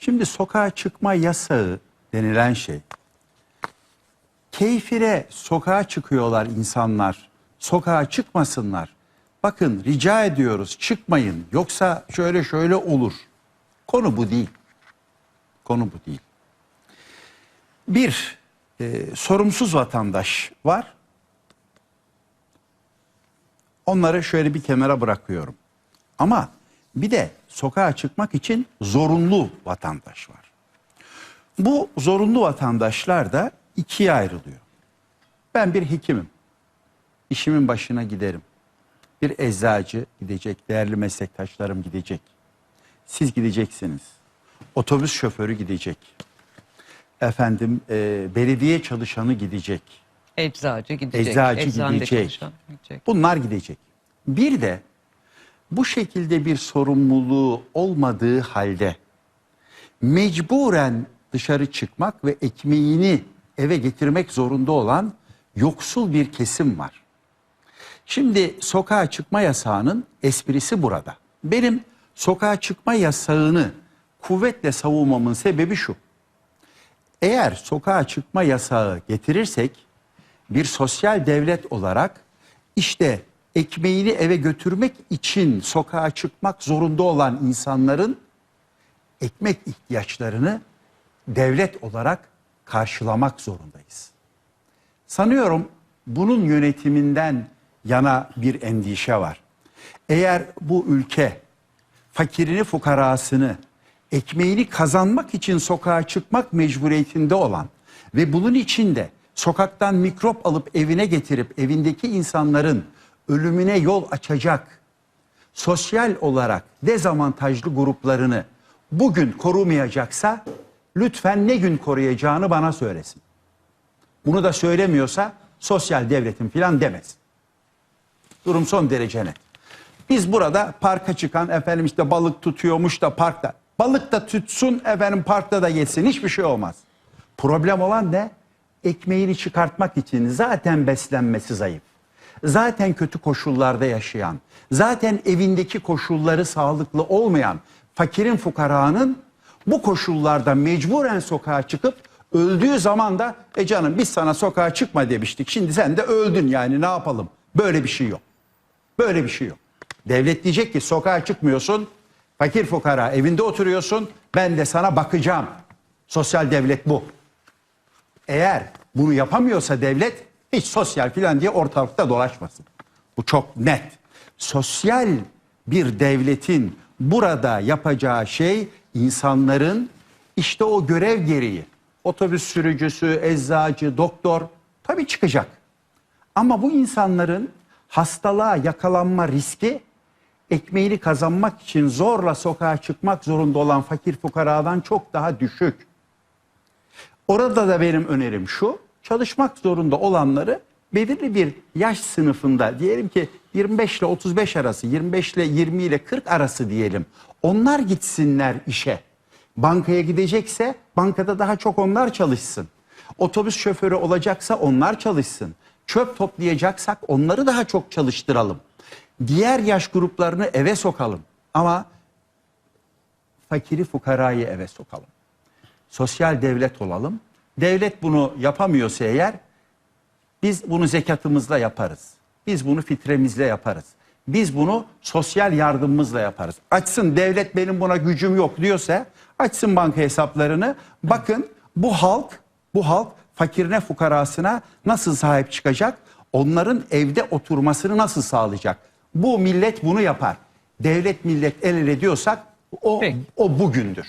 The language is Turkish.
Şimdi sokağa çıkma yasağı denilen şey. Keyfine sokağa çıkıyorlar insanlar. Sokağa çıkmasınlar. Bakın rica ediyoruz çıkmayın. Yoksa şöyle şöyle olur. Konu bu değil. Konu bu değil. Bir e, sorumsuz vatandaş var. Onları şöyle bir kenara bırakıyorum. Ama bir de sokağa çıkmak için zorunlu vatandaş var. Bu zorunlu vatandaşlar da ikiye ayrılıyor. Ben bir hekimim. İşimin başına giderim. Bir eczacı gidecek, değerli meslektaşlarım gidecek. Siz gideceksiniz. Otobüs şoförü gidecek. Efendim e, belediye çalışanı gidecek. Eczacı gidecek. Eczacı eczanede gidecek. çalışan gidecek. Bunlar gidecek. Bir de bu şekilde bir sorumluluğu olmadığı halde mecburen dışarı çıkmak ve ekmeğini eve getirmek zorunda olan yoksul bir kesim var. Şimdi sokağa çıkma yasağının esprisi burada. Benim sokağa çıkma yasağını kuvvetle savunmamın sebebi şu. Eğer sokağa çıkma yasağı getirirsek bir sosyal devlet olarak işte ekmeğini eve götürmek için sokağa çıkmak zorunda olan insanların ekmek ihtiyaçlarını devlet olarak karşılamak zorundayız. Sanıyorum bunun yönetiminden yana bir endişe var. Eğer bu ülke fakirini fukarasını ekmeğini kazanmak için sokağa çıkmak mecburiyetinde olan ve bunun içinde sokaktan mikrop alıp evine getirip evindeki insanların ölümüne yol açacak sosyal olarak dezavantajlı gruplarını bugün korumayacaksa lütfen ne gün koruyacağını bana söylesin. Bunu da söylemiyorsa sosyal devletin filan demesin. Durum son derece net. Biz burada parka çıkan efendim işte balık tutuyormuş da parkta. Balık da tutsun efendim parkta da yesin hiçbir şey olmaz. Problem olan ne? Ekmeğini çıkartmak için zaten beslenmesi zayıf. Zaten kötü koşullarda yaşayan, zaten evindeki koşulları sağlıklı olmayan fakirin fukaranın bu koşullarda mecburen sokağa çıkıp öldüğü zaman da e canım biz sana sokağa çıkma demiştik. Şimdi sen de öldün yani ne yapalım? Böyle bir şey yok. Böyle bir şey yok. Devlet diyecek ki sokağa çıkmıyorsun. Fakir fukara evinde oturuyorsun. Ben de sana bakacağım. Sosyal devlet bu. Eğer bunu yapamıyorsa devlet hiç sosyal filan diye ortalıkta dolaşmasın. Bu çok net. Sosyal bir devletin burada yapacağı şey insanların işte o görev gereği otobüs sürücüsü, eczacı, doktor tabii çıkacak. Ama bu insanların hastalığa yakalanma riski ekmeğini kazanmak için zorla sokağa çıkmak zorunda olan fakir fukaradan çok daha düşük. Orada da benim önerim şu, çalışmak zorunda olanları belirli bir yaş sınıfında diyelim ki 25 ile 35 arası, 25 ile 20 ile 40 arası diyelim. Onlar gitsinler işe. Bankaya gidecekse bankada daha çok onlar çalışsın. Otobüs şoförü olacaksa onlar çalışsın. Çöp toplayacaksak onları daha çok çalıştıralım. Diğer yaş gruplarını eve sokalım. Ama fakiri fukarayı eve sokalım. Sosyal devlet olalım. Devlet bunu yapamıyorsa eğer biz bunu zekatımızla yaparız. Biz bunu fitremizle yaparız. Biz bunu sosyal yardımımızla yaparız. Açsın devlet benim buna gücüm yok diyorsa açsın banka hesaplarını. Bakın bu halk, bu halk fakirine fukarasına nasıl sahip çıkacak? Onların evde oturmasını nasıl sağlayacak? Bu millet bunu yapar. Devlet millet el ele diyorsak o, Peki. o bugündür.